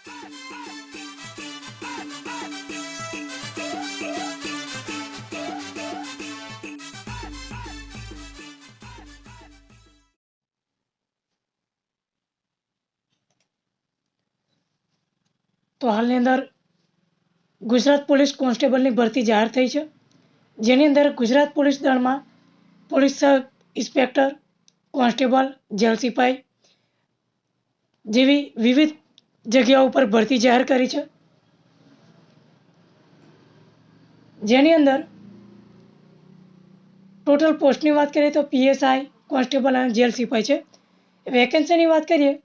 તો હાલની અંદર ગુજરાત પોલીસ કોન્સ્ટેબલની ભરતી જાહેર થઈ છે. જેની અંદર ગુજરાત પોલીસ દળમાં police sub inspector, constable, jail સિપાઈ જેવી વિવિધ જગ્યાઓ ઉપર ભરતી જાહેર કરી છે? જેની અંદર ટોટલ પોસ્ટની વાત કરીએ તો પીએસઆઈ કોન્સ્ટેબલ અને જેલ સિપાઈ છે. વેકેન્સીની વાત કરીએ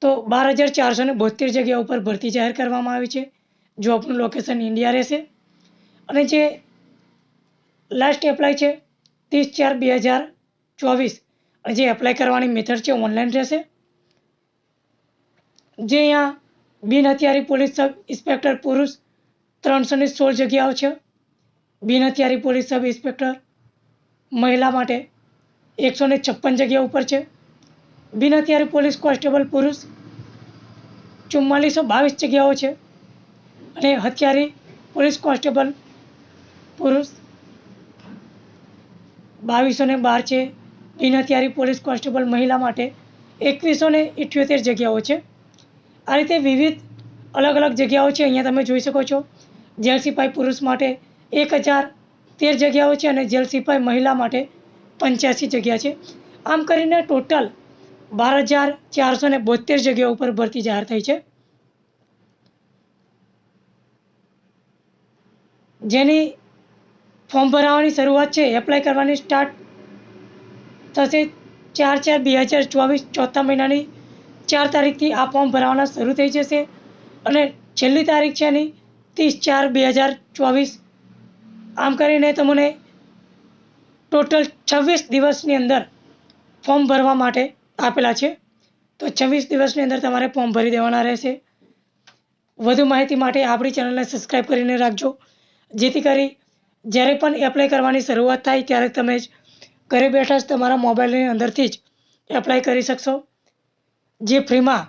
તો બાર હજાર ચારસો ને બોતેર જગ્યા ઉપર ભરતી જાહેર કરવામાં આવી છે. જોબનું લોકેશન ઇન્ડિયા રહેશે. અને જે લાસ્ટ એપ્લાય છે, ત્રીસ ચાર બે હજાર ચોવીસ. અને જે એપ્લાય કરવાની મેથડ છે ઓનલાઈન રહેશે. જે અહીંયા બિન હથિયારી પોલીસ સબ ઇન્સ્પેક્ટર પુરુષ ત્રણસો ને સોળ જગ્યાઓ છે. બિન હથિયારી પોલીસ સબ ઇન્સ્પેક્ટર મહિલા માટે એકસો ને છપ્પન જગ્યા ઉપર છે. બિન હથિયારી પોલીસ કોન્સ્ટેબલ પુરુષ ચુમ્માલીસો બાવીસ જગ્યાઓ છે. અને હથિયારી પોલીસ કોન્સ્ટેબલ પુરુષ બાવીસો ને બાર છે. બિન હથિયારી પોલીસ કોન્સ્ટેબલ મહિલા માટે એકવીસો ને ઇઠ્યોતેર જગ્યાઓ છે. આ રીતે વિવિધ અલગ અલગ જગ્યાઓ છે, અહીંયા તમે જોઈ શકો છો. જેલ સિપાઈ પુરુષ માટે એક હજાર તેર જગ્યાઓ છે અને જેલ સિપાઈ મહિલા માટે પંચ્યાસી જગ્યા છે. આમ કરીને ટોટલ બાર હજાર ચારસો ને બોતેર જગ્યા ઉપર ભરતી જાહેર થઈ છે. જેની ફોર્મ ભરાવાની શરૂઆત છે, એપ્લાય કરવાની સ્ટાર્ટ થશે ચાર ચાર બે હજાર ચોવીસ ચોથા મહિનાની ચાર તારીખથી આ ફોર્મ ભરાવાના શરૂ થઈ જશે અને છેલ્લી તારીખ છે એની ત્રીસ ચાર બે હજાર ચોવીસ. આમ કરીને તમને ટોટલ છવ્વીસ દિવસની અંદર ફોર્મ ભરવા માટે આપેલા છે. તો છવ્વીસ દિવસની અંદર તમારે ફોર્મ ભરી દેવાના રહેશે. વધુ માહિતી માટે આપણી ચેનલને સબસ્ક્રાઈબ કરીને રાખજો. જેથી કરી જ્યારે પણ એપ્લાય કરવાની શરૂઆત થાય ત્યારે તમે જ ઘરે બેઠા જ તમારા મોબાઈલની અંદરથી જ એપ્લાય કરી શકશો. જે ફ્રીમાં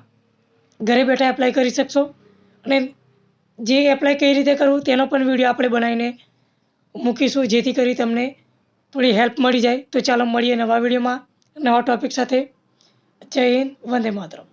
ઘરે બેઠા એપ્લાય કરી શકશો. અને જે એપ્લાય કઈ રીતે કરવું તેનો પણ વીડિયો આપણે બનાવીને મૂકીશું, જેથી કરી તમને થોડી હેલ્પ મળી જાય. તો ચાલો મળીએ નવા વિડીયોમાં નવા ટૉપિક સાથે. જય હિન્દ, વંદે માતરમ.